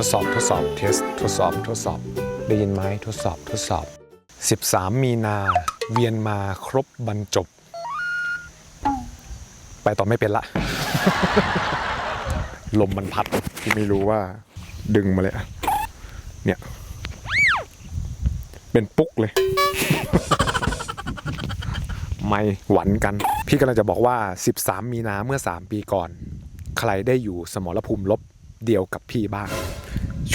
ทดสอบทดสอบเทสทดสอบทดสอบ ได้ยินไหมทดสอบทดสอบ 13 มีนาเวียนมาครบบรรจบ ไปต่อไม่เป็นละ ลมมันพัดที่ไม่รู้ว่าดึงมาเลยเนี่ย เป็นปุ๊กเลย ไม่หวันกัน พี่กำลังจะบอกว่า 13 มีนาเมื่อ 3 ปีก่อน ใครได้อยู่สมรภูมิลบเดียวกับพี่บ้าง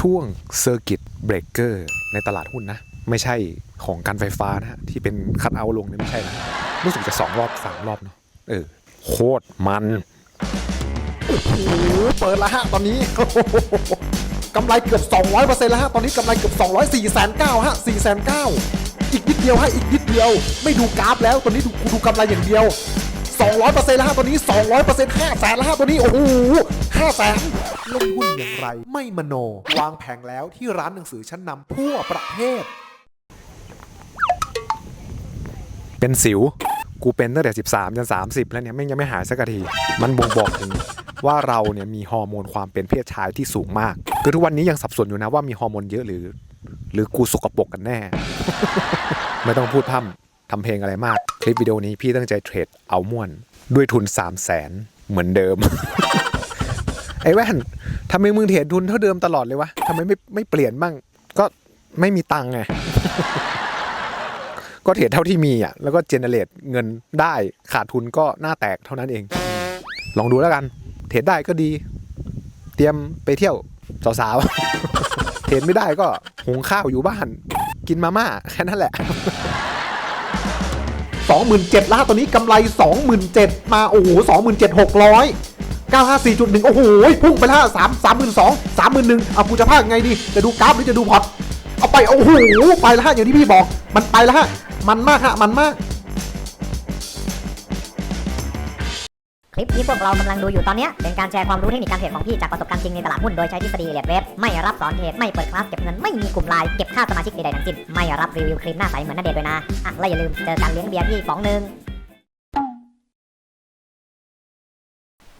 ช่วงเซอร์กิตเบรกเกอร์ในตลาดหุ้นนะ ไม่ใช่ของการไฟฟ้านะฮะที่เป็นคัดเอาลงเนี่ยไม่ใช่นะรู้สึกจะสองรอบสามรอบเนาะเออ โคตรมันโอ้โหเปิดแล้วฮะตอนนี้กำไรเกือบ200%แล้วฮะตอนนี้กำไรเกือบ200 4 9 0 0ฮะ4 9 0 0อีกนิดเดียวฮะอีกนิดเดียว ไม่ดูกราฟแล้วตอนนี้ดูกูดูกำไรอย่างเดียว 200%แล้วฮะตอนนี้ 200% 5แสนแล้วฮะตอนนี้ โอ้โห5แสนลงหุ้นอย่างไร ไม่มโน วางแผงแล้วที่ร้านหนังสือชั้นนำทั่วประเทศ เป็นสิว กูเป็นตั้งแต่13จน30 แล้วเนี่ยไม่งยังไม่หายสักที มันบ่งบอกถึงว่าเราเนี่ยมีฮอร์โมนความเป็นเพศชายที่สูงมากคือทุกวันนี้ยังสับสนอยู่นะว่ามีฮอร์โมนเยอะหรือ หรือกูสกปรกกันแน่ ไม่ต้องพูดพร่ำ ทำเพลงอะไรมาก คลิปวิดีโอนี้พี่ตั้งใจเทรดเอาม่วน ด้วยทุน 3 0 0แสนเหมือนเดิม ไอ้แว่นทำไมมึงเทรดทุนเท่าเดิมตลอดเลยวะทำไมไม่ไม่เปลี่ยนบ้าง ก็ไม่มีตังค์ไง ก็เทรดเท่าที่มีอะ แล้วก็เจเนเรตเงินได้ขาดทุนก็หน้าแตกเท่านั้นเอง ลองดูแล้วกัน เทรดได้ก็ดี เตรียมไปเที่ยวสาวๆเทรดไม่ได้ก็หุงข้าวอยู่บ้าน กินมาม่าแค่นั้นแหละ 27,000ล้าตอนนี้กำไร 27,000 มา โอ้โห27,600 954.1 โอ้โห พุ่งไปแล้วสามสามหมื่นสองสามหมื่นหนึ่งเอากูจะพากไงดี จะดูกราฟหรือจะดูพอร์ตเอาไป โอ้โห ไปแล้วฮะอย่างที่พี่บอก มันไปแล้วฮะ มันมากฮะ มันมาก คลิปที่พวกเรากำลังดูอยู่ตอนนี้เป็นการแชร์ความรู้เทคนิคการเทรดของพี่จากประสบการณ์จริงในตลาดหุ้นโดยใช้ทฤษฎีเรียดเว็บไม่รับสอนเทรดไม่เปิดคลาสเก็บเงินไม่มีกลุ่มไลน์เก็บค่าสมาชิกใดๆทั้งสิ้นไม่รับรีวิวครีมหน้าใสเหมือนนันเดชด้วยนะอะและอย่าลืมเจอกันเลี้ยงเบียร์ที่ป๋องหนึ่ง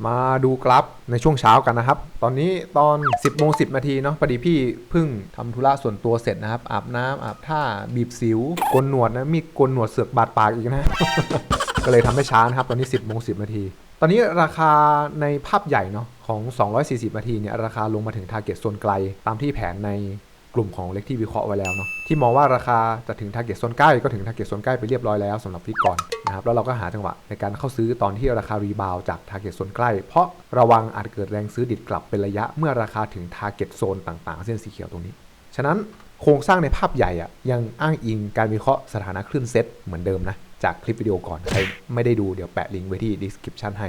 มาดูกราฟในช่วงเช้ากันนะครับ ตอนนี้ตอน 10โมง10 นาทีเนาะพอดีพี่เพิ่งทำธุระส่วนตัวเสร็จนะครับ อาบน้ำอาบท่าบีบสิวกนหนวดนะมีกนหนวดเสือกบาดปากอีกนะ ก็เลยทำให้ช้านะครับ ตอนนี้ 10โมง10 นาที ตอนนี้ราคาในภาพใหญ่เนาะของ 240 นาทีเนี่ยราคาลงมาถึง target โซนไกล ตามที่แผนในกลุ่มของเล็กที่วิเคราะห์ไว้แล้วเนาะที่มองว่าราคาจะถึง target โซนใกล้ก็ถึง target โซนใกล้ไปเรียบร้อยแล้วสำหรับพี่ก่อนนะครับแล้วเราก็หาจังหวะในการเข้าซื้อตอนที่ราคารีบาวจาก target โซนใกล้ เพราะระวังอาจเกิดแรงซื้อดิดกลับเป็นระยะเมื่อราคาถึง target โซนต่างๆ เส้นสีเขียวตรงนี้ ฉะนั้นโครงสร้างในภาพใหญ่อะยังอ้างอิงการวิเคราะห์สถานะคลื่นเซตเหมือนเดิมนะ จากคลิปวิดีโอก่อน ใครไม่ได้ดูเดี๋ยวแปะลิงก์ไว้ที่ description ให้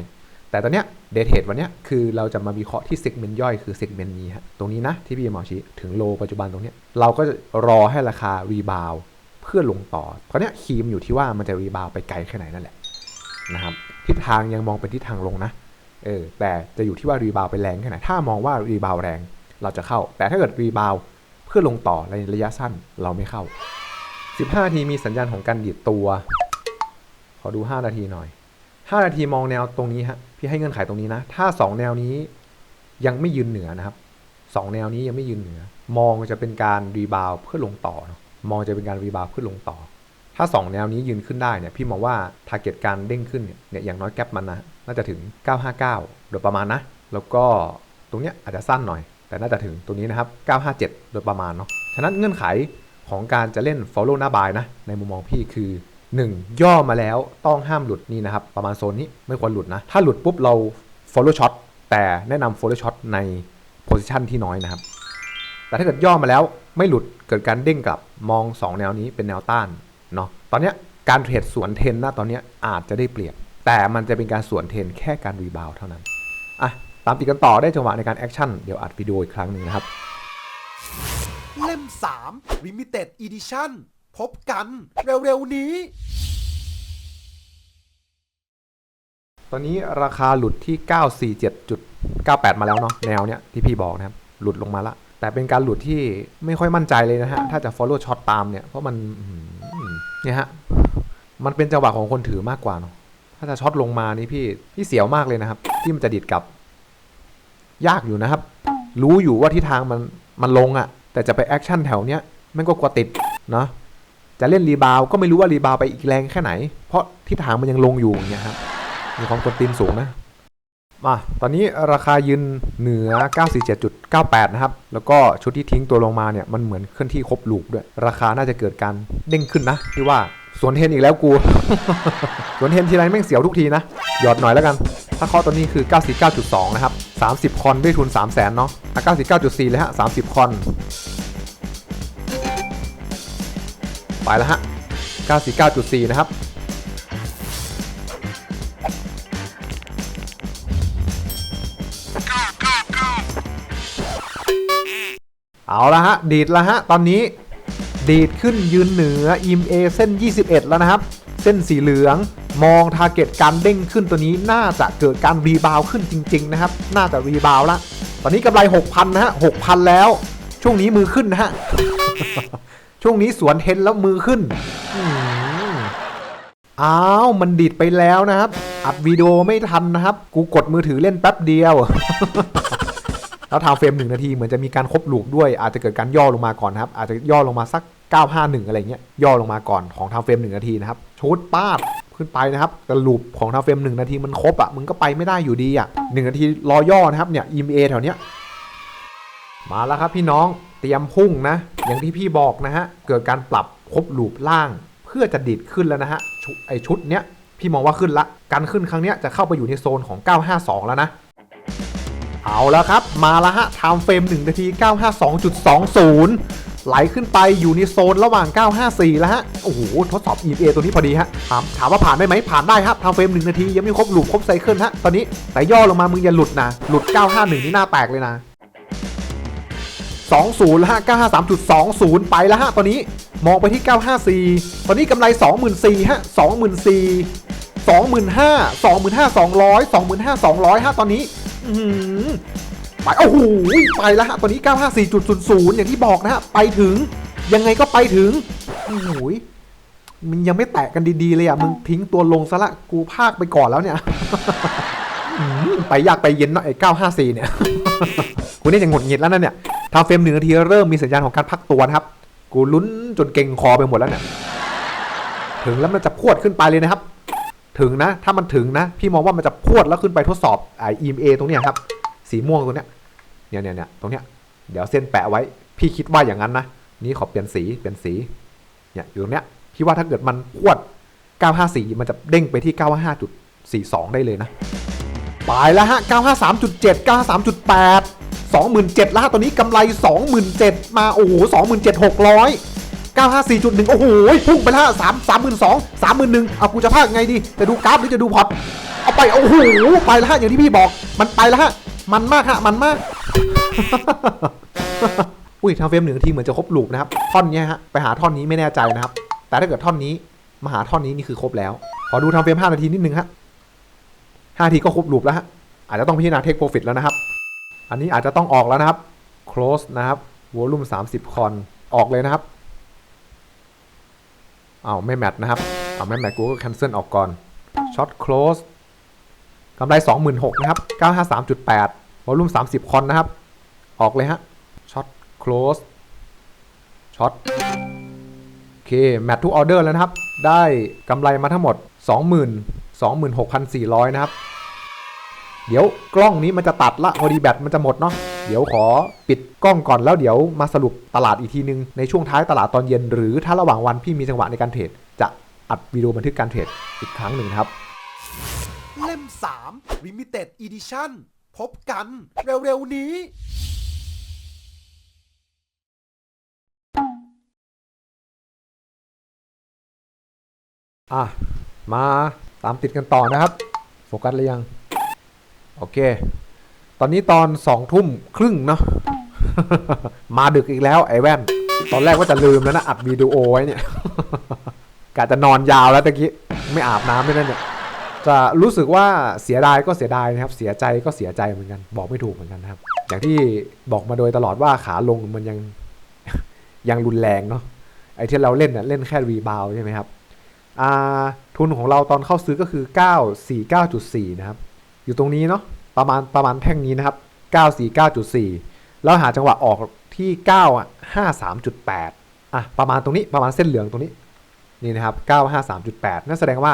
แต่ตอนเนี้ยเดทเทดวันเนี้ยคือเราจะมาวิเคราะห์ที่เซกเมนต์ย่อยคือเซกเมนต์นี้ฮะตรงนี้นะที่พี่หมอชี้ถึงโลปัจจุบันตรงเนี้ยเราก็จะรอให้ราคารีบาวเพื่อลงต่อ เพราะเนี้ยคีมอยู่ที่ว่ามันจะรีบาวไปไกลแค่ไหนนั่นแหละนะครับทิศทางยังมองเป็นทิศทางลงนะเออแต่จะอยู่ที่ว่ารีบาวไปแรงแค่ไหนถ้ามองว่ารีบาวแรงเราจะเข้า แต่ถ้าเกิดรีบาวเพื่อลงต่อในระยะสั้นเราไม่เข้า 15นาทีมีสัญญาณของการดีดตัว ขอดู 5 นาทีหน่อย 5 นาทีมองแนวตรงนี้ฮะพี่ให้เงื่อนไขตรงนี้นะ ถ้า 2 แนวนี้ยังไม่ยืนเหนือนะครับ 2 แนวนี้ยังไม่ยืนเหนือ มองจะเป็นการรีบาวเพื่อลงต่อเนะมองจะเป็นการรีบาวเพื่อลงต่อ ถ้า 2 แนวนี้ยืนขึ้นได้เนี่ยพี่มองว่าทาร์เก็ตการเด้งขึ้นเนี่ยเนี่ยอย่างน้อยแกลบมันนะน่าจะถึง 959 โดยประมาณนะ แล้วก็ตรงเนี้ยอาจจะสั้นหน่อย แต่น่าจะถึงตรงนี้นะครับ 957 โดยประมาณเนาะฉะนั้นเงื่อนไขของการจะเล่น follow หน้าบายนะในมุมมองพี่คือ 1. ย่อมาแล้วต้องห้ามหลุดนี่นะครับ ประมาณโซนนี้ไม่ควรหลุดนะ ถ้าหลุดปุ๊บเรา follow shot แต่แนะนำ follow shot ใน position ที่น้อยนะครับ แต่ถ้าเกิดย่อมาแล้วไม่หลุดเกิดการเด้งกลับมอง 2 แนวนี้เป็นแนวต้านเนาะตอนนี้การเทรดสวนเทนนะตอนนี้อาจจะได้เปรียบ แต่มันจะเป็นการสวนเทนแค่การรีบาวเท่านั้นอะตามติดกันต่อได้จังหวะในการแอคชั่นเดี๋ยวอัดวิดีโออีกครั้งหนึ่งนะครับ เล่ม 3 Limited Edition พบกันเร็วๆนี้ ตอนนี้ราคาหลุดที่ 947.98 มาแล้วเนาะแนวเนี้ยที่พี่บอกนะครับ หลุดลงมาละ แต่เป็นการหลุดที่ไม่ค่อยมั่นใจเลยนะฮะ ถ้าจะ follow shot ตามเนี่ย เพราะมันเนี่ยฮะ มันเป็นจังหวะของคนถือมากกว่าเนาะถ้าจะช็อตลงมานี่พี่พี่เสียวมากเลยนะครับ ที่มันจะดิดกลับ ยากอยู่นะครับ รู้อยู่ว่าทิศทางมันมันลงอะ่ะ แต่จะไปแอคชั่นแถวเนี้ยแมันก็กลัวติดเนาะ จะเล่นรีบาวก็ไม่รู้ว่ารีบาวไปอีกแรงแค่ไหน เพราะทิศทางมันยังลงอยู่อย่างเงี้ยครับมีความกดตีนสูงนะมาตอนนี้ราคายืนเหนือ 947.98 นะครับ แล้วก็ชุดที่ทิ้งตัวลงมาเนี่ย มันเหมือนเคลื่อนที่ครบลูกด้วย ราคาน่าจะเกิดการเด้งขึ้นนะพี่ว่าสวนเทนอีกแล้วกู สวนเทนทีไรแม่งเสียวทุกทีนะ หยอดหน่อยแล้วกัน ถ้าข้อตัวนี้คือ 99.2 นะครับ 30 คอนด้วยทุน 3 0 0 0 0 0เนาะอะ99.4 เลยฮะ 30 คอน ไปแล้วฮะ99.4 นะครับ เอาละฮะ ดีดล้วฮะ ตอนนี้ ดีดขึ้นยืนเหนืออิมเอเส้น 21 แล้วนะครับ เส้นสีเหลืองมองทาร์เก็ตการเด้งขึ้นตัวนี้น่าจะเกิดการรีบาวขึ้นจริง ๆ นะครับ น่าจะรีบาวละตอนนี้กำไร 6,000 นะฮะ 6,000 แล้ว ช่วงนี้มือขึ้นนะฮะ ช่วงนี้สวนเทนแล้วมือขึ้นอ้าวมันดีดไปแล้วนะครับ อัดวิดีโอไม่ทันนะครับ กูกดมือถือเล่นแป๊บเดียว แล้วทาวเฟรมหนึ่งนาทีเหมือนจะมีการครบลูกด้วย อาจจะเกิดการย่อลงมาก่อนนะครับ อาจจะย่อลงมาสัก 951 อะไรเงี้ย ย่อลงมาก่อนของทาวเฟรมหนึ่งนาทีนะครับชุดป้าดขึ้นไปนะครับแต่ลูปของทาวเฟรมหนึ่งนาทีมันครบอะมึงก็ไปไม่ได้อยู่ดีอะหนึ่งนาทีรอย่อนะครับเนี่ย EMA แถวเนี้ยมาแล้วครับพี่น้อง เตรียมพุ่งนะ อย่างที่พี่บอกนะฮะ เกิดการปรับครบลูปล่าง เพื่อจะดิดขึ้นแล้วนะฮะไอชุดเนี้ยพี่มองว่าขึ้นละ การขึ้นครั้งเนี้ยจะเข้าไปอยู่ในโซนของ 952 แล้วนะ เอาแล้วครับ มาแล้วฮะไทม์เฟรม1นาที 952.20ไหลขึ้นไปอยู่ในโซนระหว่าง 954 แล้วฮะ โอ้โห ทดสอบ EMA ตัวนี้พอดีฮะ ถามถามว่าผ่านได้ไหม ผ่านได้ครับไทม์เฟรม 1 นาที ยังไม่ครบลูปครบไซเคิลฮะ ตอนนี้แต่ย่อลงมามึงอย่าหลุดนะ หลุด 951 นี่หน้าแตกเลยนะ 20แล้วฮะ953.20 ไปแล้วฮะตอนนี้มองไปที่ 954 ตอนนี้กำไร 24,000ฮะ24,000 25,000 25,200 25,200ฮะตอนนี้อื้อหือไปโอ้โหไปแล้วฮะตอนนี้ 954.00 อย่างที่บอกนะฮะ ไปถึง ยังไงก็ไปถึงโอ้โหมันยังไม่แตะกันดีๆเลยอะ มึงทิ้งตัวลงซะละ กูพากไปก่อนแล้วเนี่ยอื้อหือไปยากไปเย็นเนาะไอ้954 เนี่ย กูนี่จะหงุดหงิดแล้วนั่นเนี่ย ทำเฟรมหนึ่งนาทีเริ่มมีสัญญาณของการพักตัวนะครับ กูลุ้นจนเก่งคอไปหมดแล้วเนี่ย ถึงแล้วมันจะพวดขึ้นไปเลยนะครับ ถึงนะ ถ้ามันถึงนะ พี่มองว่ามันจะพวดแล้วขึ้นไปทดสอบไอ EMA ตรงเนี้ยครับ สีม่วงตรงเนี้ย เนี่ยเนี่ยเนี่ยตรงเนี้ย เดี๋ยวเส้นแปะไว้ พี่คิดว่าอย่างนั้นนะ นี่ขอเปลี่ยนสี เปลี่ยนสี เนี่ยอยู่ตรงเนี้ย พี่ว่าถ้าเกิดมันพวด 954 มันจะเด้งไปที่ 955.42 ได้เลยนะ ไปแล้วฮะ 953.7 953.8 27,000แล้วฮะตอนนี้กำไร 27,000มาโอ้โห27,600 954.1 โอ้โห พุ่งไปแล้ว3 32 31,000เอากูจะพากไงดี จะดูกราฟหรือจะดูพอร์ตเอาไป โอ้โห ไปแล้วฮะอย่างที่พี่บอก มันไปแล้วฮะมันมากฮะ มันมาก อุ้ยทางเฟรมหนึ่งทีเหมือนจะครบลูปนะครับ ท่อนนี้ฮะ ไปหาท่อนนี้ไม่แน่ใจนะครับ แต่ถ้าเกิดท่อนนี้ มาหาท่อนนี้นี่คือครบแล้ว ขอดูทางเฟรม5นาทีนิดนึงฮะ5นาทีก็ครบลูปแล้วฮะ อาจจะต้องพิจารณาเทคโปรฟิตแล้วนะครับ อันนี้อาจจะต้องออกแล้วนะครับ close นะครับ volume 30 คอน ออกเลยนะครับเอ้าไม่แมทนะครับอ้าไม่แมทกูก็ cancel ออกก่อน short close กำไร 26,000นะครับ 953.8 volume 30 คอนนะครับ ออกเลยฮะ short close short โอเค แมททุกออเดอร์แล้วนะครับ ได้กำไรมาทั้งหมด 20,000 26,400 นะครับ เดี๋ยวกล้องนี้มันจะตัดละพอดีแบตมันจะหมดเนาะเดี๋ยวขอปิดกล้องก่อนแล้วเดี๋ยวมาสรุปตลาดอีกทีนึง ในช่วงท้ายตลาดตอนเย็น หรือถ้าระหว่างวันพี่มีจังหวะในการเทรดจะอัดวิดีโอบันทึกการเทรดอีกครั้งหนึ่งนะครับ เล่ม 3 Limited Edition พบกันเร็วๆนี้อะมาตามติดกันต่อนะครับ โฟกัสหรือยัง โอเค ตอนนี้ตอนสองทุ่มครึ่งเนาะ มาดึกอีกแล้วไอ้แว่น ตอนแรกว่าจะลืมแล้วนะอัดวิดีโอไว้เนี่ย กะจะนอนยาวแล้วตะกี้ ไม่อาบน้ำด้วยนะเนี่ย จะรู้สึกว่าเสียดายก็เสียดายนะครับ เสียใจก็เสียใจเหมือนกัน บอกไม่ถูกเหมือนกันนะครับ อย่างที่บอกมาโดยตลอดว่าขาลงมันยังยังรุนแรงเนาะ ไอ้ที่เราเล่นเนี่ยเล่นแค่รีบาวใช่ไหมครับ อ่า ทุนของเราตอนเข้าซื้อก็คือ 949.4 นะครับ อยู่ตรงนี้เนาะประมาณประมาณแท่งนี้นะครับ 949.4 แล้วหาจังหวะออกที่ 953.8อะประมาณตรงนี้ประมาณเส้นเหลืองตรงนี้นี่นะครับ 953.8 นั่นแสดงว่า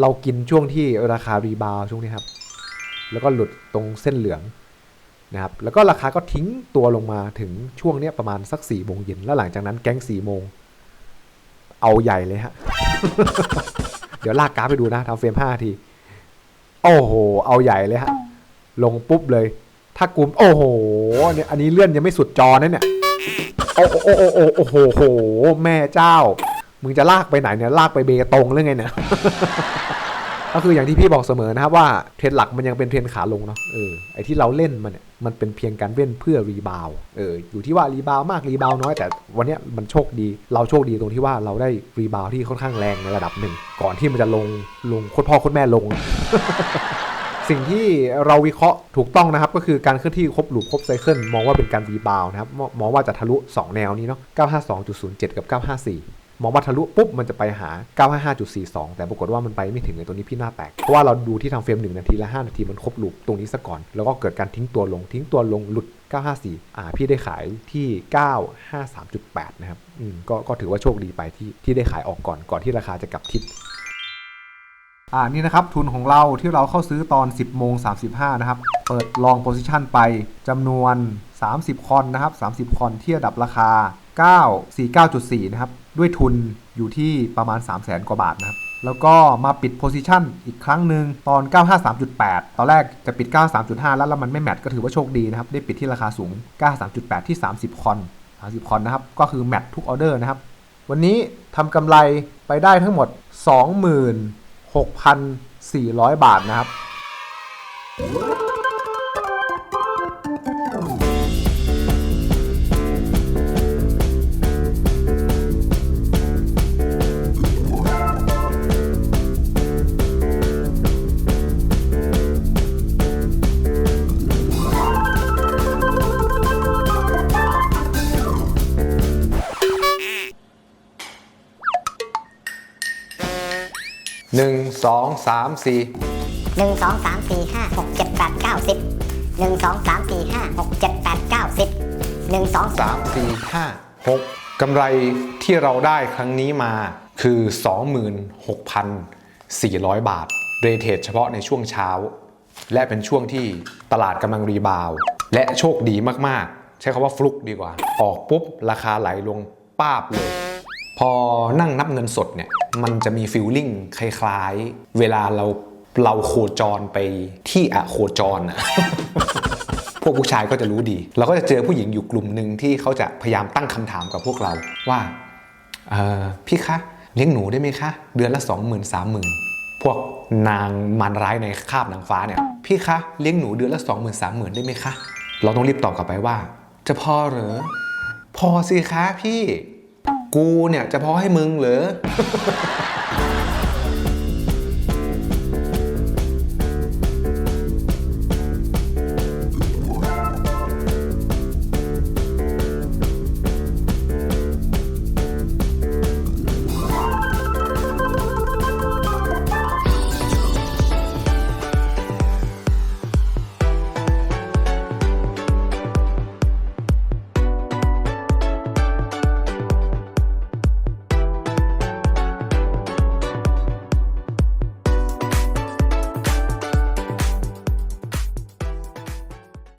เรากินช่วงที่ราคารีบาวช่วงนี้ครับ แล้วก็หลุดตรงเส้นเหลืองนะครับ แล้วก็ราคาก็ทิ้งตัวลงมาถึงช่วงเนี้ยประมาณสัก4โมงเย็น แล้วหลังจากนั้นแก๊ง4โมง เอาใหญ่เลยฮะ เดี๋ยวลากกราฟไปดูนะทำเฟรม5นาที โอ้โห เอาใหญ่เลยฮะ ลงปุ๊บเลย ถ้ากลุ่มโอ้โห เนี่ย อันนี้เลื่อนยังไม่สุดจอนะเนี่ยโอ้โอ้โอ้โอ้โอ้โอ้โหโห แม่เจ้า มึงจะลากไปไหนเนี่ย ลากไปเบตงหรือไงเนี่ย ก็คืออย่างที่พี่บอกเสมอนะครับว่าเทรนหลักมันยังเป็นเทรนขาลงเนาะเออไอที่เราเล่นมันเนี่ยมันเป็นเพียงการเล่นเพื่อรีบาวเอออยู่ที่ว่ารีบาวมากรีบาวน้อยแต่วันนี้มันโชคดี เราโชคดีตรงที่ว่าเราได้รีบาวที่ค่อนข้างแรงในระดับหนึ่ง ก่อนที่มันจะลงลงโคตรพ่อโคตรแม่ลง สิ่งที่เราวิเคราะห์ถูกต้องนะครับก็คือการเคลื่อนที่ครบหลูปครบไซเคิลมองว่าเป็นการรีบาวนะครับมองมองว่าจะทะลุ 2 แนวนี้เนาะ952.07 กับ 954 มองว่าทะลุปุ๊บมันจะไปหา 955.42 แต่ปรากฏว่ามันไปไม่ถึงในตัวนี้พี่หน้าแตก เพราะว่าเราดูที่ทางเฟรม 1 นาทีและ 5 นาทีมันครบลูปตรงนี้ซะก่อน แล้วก็เกิดการทิ้งตัวลงทิ้งตัวลงหลุด 954 อ่า พี่ได้ขายที่ 953.8 นะครับ อืมก็ก็ถือว่าโชคดีไปที่ที่ได้ขายออกก่อนก่อนที่ราคาจะกลับทิศอ่านี่นะครับทุนของเราที่เราเข้าซื้อตอน 10โมง35 นะครับ เปิดลองโพซิชันไปจำนวน 30 คอนนะครับ 30 คอนที่ระดับราคา 949.4 นะครับ ด้วยทุนอยู่ที่ประมาณ 3 0 0แสนกว่าบาทนะครับ แล้วก็มาปิดโพซิชันอีกครั้งหนึ่งตอน 953.8 ตอนแรกจะปิด 93.5 แล้วแล้วมันไม่แมทก็ถือว่าโชคดีนะครับ ได้ปิดที่ราคาสูง 93.8 ที่ 30 คอน 30 คอนนะครับ ก็คือแมททุกออเดอร์นะครับ วันนี้ทำกำไรไปได้ทั้งหมด 26,400 บาทนะครับ สองสามสี่หนึ่งสองสามสี่ห้าหกเจ็ดแปดเก้าสิบหนึ่งสองสามสี่ห้าหกเจ็ดแปดเก้าสิบหนึ่งสองสามสี่ห้าหกกำไรที่เราได้ครั้งนี้มาคือ 26,400 บาท เรเทรดเฉพาะในช่วงเช้า และเป็นช่วงที่ตลาดกำลังรีบาวด์และโชคดีมากๆ ใช้คำว่าฟลุกดีกว่า ออกปุ๊บ ราคาไหลลงป้าบเลย พอนั่งนับเงินสดเนี่ยมันจะมีฟิลลิ่งคล้ายๆ เวลาเราเราโคจรไปที่อะโคจรอะพวกผู้ชายก็จะรู้ดี เราก็จะเจอผู้หญิงอยู่กลุ่มหนึ่งที่เขาจะพยายามตั้งคำถามกับพวกเราว่าพี่คะเลี้ยงหนูได้ไหมคะ เดือนละสองหมื่นสามหมื่นพวกนางมารร้ายในคาบนางฟ้าเนี่ย พี่คะเลี้ยงหนูเดือนละสองหมื่นสามหมื่นได้ไหมคะ เราต้องรีบตอบกลับไปว่า จะพอเหรอ พอสิคะพี่ กูเนี่ยจะพอให้มึงเหรอ